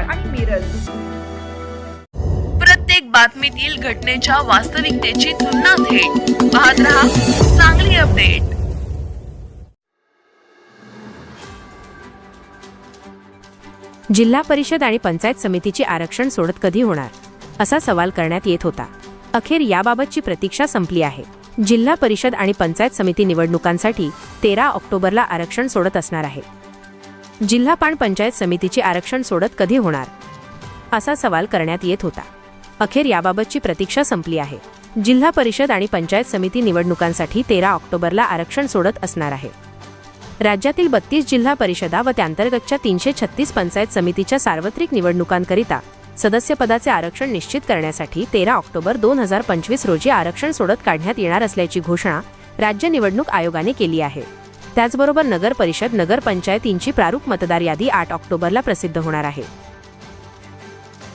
कवठे आणि मिरज. प्रत्येक बातमीतील घटनेच्या वास्तविकतेची तुलना थेट. पाहत रहा चांगली अपडेट. जिल्हा परिषद आणि पंचायत समितीचे आरक्षण सोडत कधी होणार? असा सवाल करण्यात येत होता. अखेर याबाबतची प्रतीक्षा संपली आहे. जिल्हा परिषद आणि पंचायत समिती निवडणुकांसाठी तेरा ऑक्टोबरला आरक्षण सोडत असणार आहे. जिल्हा पाण पंचायत समितीचे आरक्षण सोडत कधी होणार? असा सवाल करण्यात येत होता. अखेर याबाबतची प्रतीक्षा संपली आहे. जिल्हा परिषद आणि पंचायत समिती निवडणुकांसाठी तेरा ऑक्टोबरला आरक्षण सोडत असणार आहे. राज्यातील बत्तीस जिल्हा परिषदा व त्यांतर्गतच्या तीनशे छत्तीस पंचायत समितीच्या सार्वत्रिक निवडणुकांकरिता सदस्यपदाचे आरक्षण निश्चित करण्यासाठी तेरा ऑक्टोबर दोन हजार पंचवीस रोजी आरक्षण सोडत काढण्यात येणार असल्याची घोषणा राज्य निवडणूक आयोगाने केली आहे. त्याचबरोबर नगर परिषद नगरपंचायतींची प्रारूप मतदार यादी आठ ऑक्टोबरला प्रसिद्ध होणार आहे.